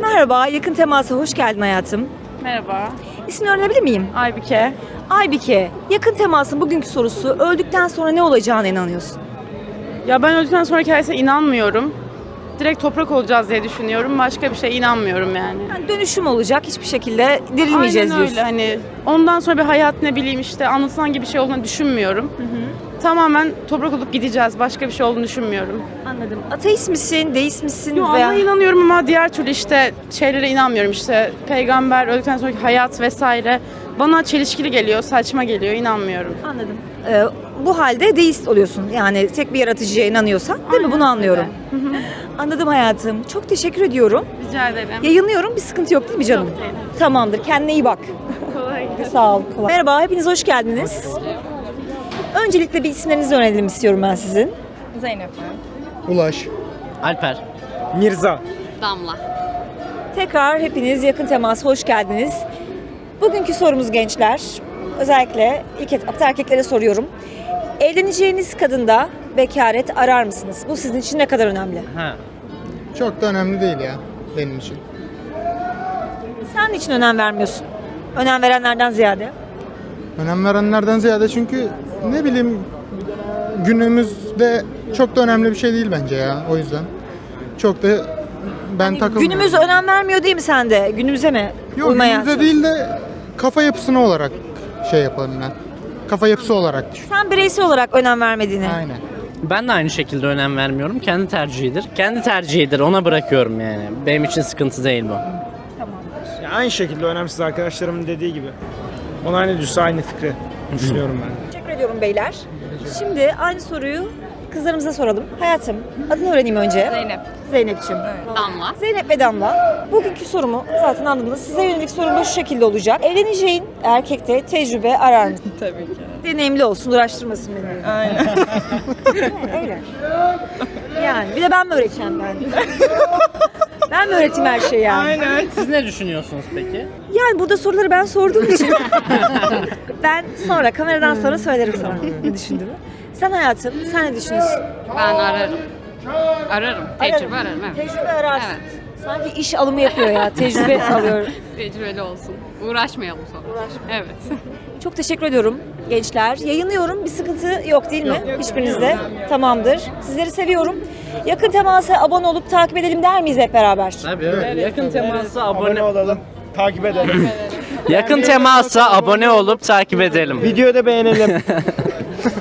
Merhaba, yakın temasa hoş geldin hayatım. Merhaba. İsmini öğrenebilir miyim? Aybike. Aybike, yakın temasın bugünkü sorusu öldükten sonra ne olacağına inanıyorsun? Ya ben öldükten sonraki hayata inanmıyorum. Direkt toprak olacağız diye düşünüyorum. Başka bir şeye inanmıyorum yani. Yani dönüşüm olacak, hiçbir şekilde dirilmeyeceğiz Aynen diyorsun. öyle hani ondan sonra bir hayat ne bileyim işte anlatılan gibi bir şey olduğunu düşünmüyorum. Tamamen toprak olup gideceğiz. Başka bir şey olduğunu düşünmüyorum. Anladım. Ateist misin, deist misin? Yo, veya... Allah'a inanıyorum ama diğer türlü işte şeylere inanmıyorum. İşte peygamber öldükten sonraki hayat vesaire bana çelişkili geliyor, saçma geliyor, inanmıyorum. Anladım. Ee, bu halde deist oluyorsun. Yani tek bir yaratıcıya inanıyorsan değil mi? Aynen Bunu anlıyorum. Anladım hayatım. Çok teşekkür ediyorum. Rica ederim. Yayınlıyorum. Bir sıkıntı yok değil mi canım? Yok değil. Tamamdır. Kendine iyi bak. Kolay gelsin. Sağ ol. kolay. Merhaba, hepiniz hoş geldiniz. Öncelikle bir isimlerinizi öğrenelim istiyorum ben sizin. Zeynep. Ulaş. Alper. Mirza. Damla. Tekrar hepiniz yakın temas hoş geldiniz. Bugünkü sorumuz gençler. Özellikle ilk etapta erkeklere soruyorum. Evleneceğiniz kadında bekaret arar mısınız? Bu sizin için ne kadar önemli? Ha. Çok da önemli değil ya benim için. Sen için önem vermiyorsun. Önem verenlerden ziyade. Önem verenlerden ziyade çünkü ne bileyim günümüzde çok da önemli bir şey değil bence ya o yüzden. Çok da ben takılmıyorum. Günümüz önem vermiyor değil mi sende? Günümüze mi? Yok uymaya günümüzde çalışıyorsun? değil de kafa yapısına olarak şey yapalım ben. Kafa yapısı olarak düşün. Sen bireysel olarak önem vermediğini. Aynen. Ben de aynı şekilde önem vermiyorum. Kendi tercihidir. Kendi tercihidir. Ona bırakıyorum yani. Benim için sıkıntı değil bu. Ya aynı şekilde önemsiz arkadaşlarımın dediği gibi. Ona aynı düşse aynı fikri düşünüyorum ben. Teşekkür ediyorum beyler. Şimdi aynı soruyu kızlarımıza soralım. Hayatım, adını öğreneyim önce. Zeynep. Zeynep'ciğim. Damla. Zeynep ve Damla. Bugünkü sorumu zaten anladınız. Size yönelik sorum da şu şekilde olacak. Evleneceğin erkekte tecrübe arar mısın? Tabii ki. Deneyimli olsun, uğraştırmasın beni. Aynen. Öyle. Yani bir de ben mi öğreteceğim ben? ben mi öğreteyim her şeyi yani? Aynen. Siz ne düşünüyorsunuz peki? Yani burada soruları ben sorduğum için ben sonra kameradan sonra söylerim sana ne düşündüğümü. Sen hayatım, sen ne düşünüyorsun? Ben ararım. Ararım. Tecrübe ararım. Evet. Tecrübe ararsın. Evet. Sanki iş alımı yapıyor ya, tecrübe alıyor. Tecrübeli olsun. Uğraşmayalım sonra. Evet. Çok teşekkür ediyorum gençler. Yayınlıyorum. Bir sıkıntı yok değil mi? Hiçbirinizde. Tamamdır. Sizleri seviyorum. Yakın temasa abone olup takip edelim der miyiz hep beraber? Tabii. Yakın temasa abone, olalım, takip edelim. yakın temasa abone olup takip edelim. Videoyu da beğenelim.